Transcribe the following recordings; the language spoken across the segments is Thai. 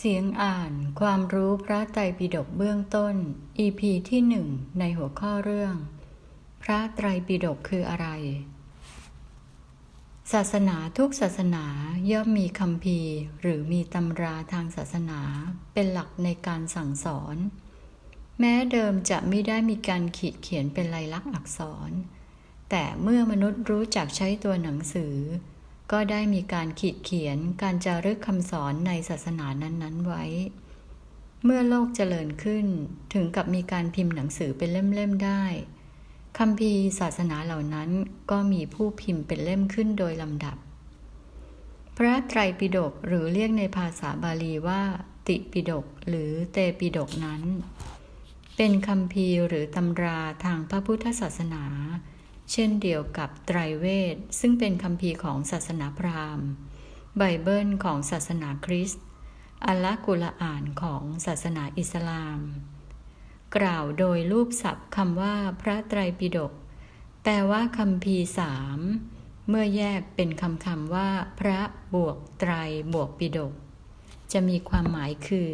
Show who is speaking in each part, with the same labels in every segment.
Speaker 1: เสียงอ่านความรู้พระไตรปิฎกเบื้องต้น EP ที่หนึ่งในหัวข้อเรื่อง พระไตรปิฎกคืออะไร ศาสนาทุกศาสนาย่อมมีคำพีหรือมีตำราทางศาสนาเป็นหลักในการสั่งสอน แม้เดิมจะไม่ได้มีการขีดเขียนเป็นลายลักษณ์อักษร แต่เมื่อมนุษย์รู้จักใช้ตัวหนังสือ ก็ได้มีการขีดเขียนการจารึกคำสอนในศาสนานั้น ๆ ไว้ เมื่อโลกเจริญขึ้นถึงกับมีการพิมพ์หนังสือเป็นเล่ม ๆ ได้คำพีศาสนาเหล่านั้นก็มีผู้พิมพ์เป็นเล่มขึ้นโดยลำดับ พระไตรปิฎกหรือเรียกในภาษาบาลีว่า ติปิฎกหรือเตปิฎกนั้น เป็นคำพีหรือตำราทางพระพุทธศาสนา เช่นเดียวกับไตรเวทซึ่งเป็นคำพีร์ของศาสนาพราหมณ์ ไบเบิลของศาสนาคริสต์อัลกุลอานของศาสนาอิสลาม กล่าวโดยรูปศัพท์คำว่าพระไตรปิฎกแปลว่าคำพีร์สามเมื่อแยกเป็นคำคำว่า พระบวกไตรบวกปิฎกจะมีความหมายคือ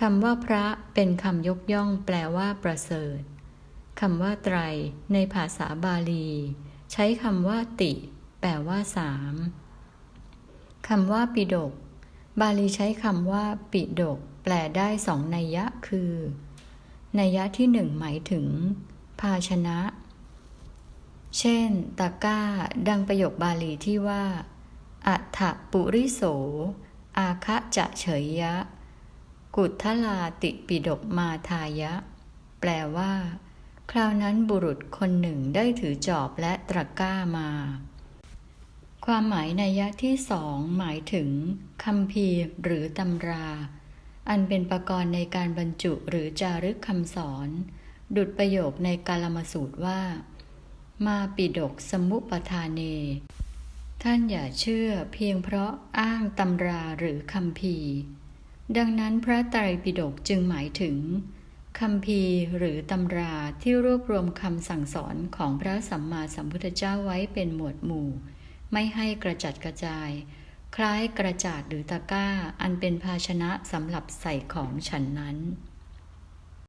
Speaker 1: คำว่าพระเป็นคำยกย่องแปลว่าประเสริฐ คำว่าไตร ในภาษาบาลี ใช้คำว่าติ แปลว่าสามคำว่าปิฎกบาลีใช้คำว่า ปิฎกแปลได้สองนัยยะคือนัยยะที่หนึ่งหมายถึง ภาชนะ เช่น ตะก้า ดังประโยคบาลีที่ว่าอัฏฐปุริโส อาคะจะเฉยยะ กุทลาติปิดกมาทายะ แปลว่า คราวนั้นบุรุษคนหนึ่งได้ถือจอบและตะกร้ามา ความหมายในยะที่สองหมายถึงคำพีหรือตำรา อันเป็นประกรณ์ในการบรรจุหรือจารึกคำสอน ดุดประโยคในกาลมาสูตรว่า มาปิดกสมุปทานเน ท่านอย่าเชื่อเพียงเพราะอ้างตำราหรือคำพีดังนั้นพระไตรปิฎกจึงหมายถึง คำพีหรือตำราที่รวบรวมคำสั่งสอนของพระสัมมาสัมพุทธเจ้าไว้เป็นหมวดหมู่ ไม่ให้กระจัดกระจาย คล้ายกระจาดหรือตะกร้า อันเป็นภาชนะสำหรับใส่ของฉันนั้น